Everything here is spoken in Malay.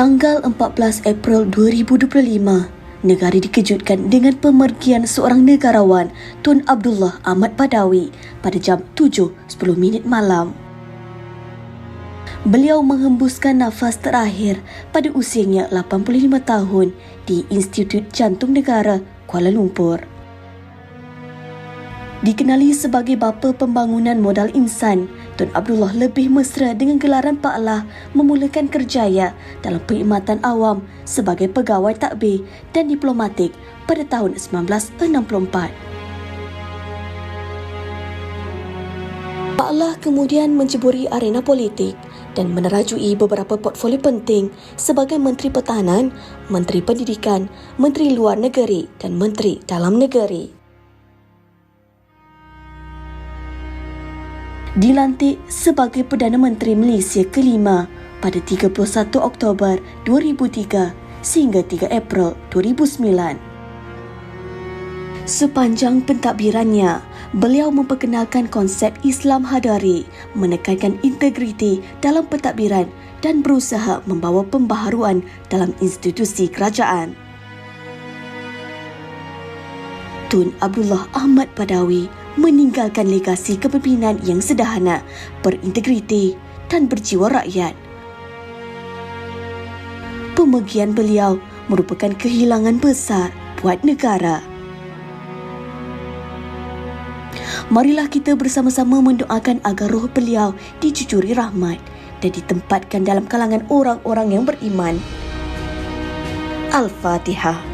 Tanggal 14 April 2025, negara dikejutkan dengan pemergian seorang negarawan Tun Abdullah Ahmad Badawi pada jam 7.10 minit malam. Beliau menghembuskan nafas terakhir pada usianya 85 tahun di Institut Jantung Negara Kuala Lumpur. Dikenali sebagai bapa pembangunan modal insan, Tun Abdullah lebih mesra dengan gelaran Pak Allah memulakan kerjaya dalam perkhidmatan awam sebagai pegawai takbir dan diplomatik pada tahun 1964. Pak Allah kemudian menceburi arena politik dan menerajui beberapa portfolio penting sebagai Menteri Pertahanan, Menteri Pendidikan, Menteri Luar Negeri dan Menteri Dalam Negeri. Dilantik sebagai Perdana Menteri Malaysia kelima pada 31 Oktober 2003 sehingga 3 April 2009. Sepanjang pentadbirannya, beliau memperkenalkan konsep Islam hadari, menekankan integriti dalam pentadbiran dan berusaha membawa pembaharuan dalam institusi kerajaan. Tun Abdullah Ahmad Padawi meninggalkan legasi kepimpinan yang sederhana, berintegriti dan berjiwa rakyat. Pemergian beliau merupakan kehilangan besar buat negara. Marilah kita bersama-sama mendoakan agar roh beliau dicucuri rahmat dan ditempatkan dalam kalangan orang-orang yang beriman. Al-Fatihah.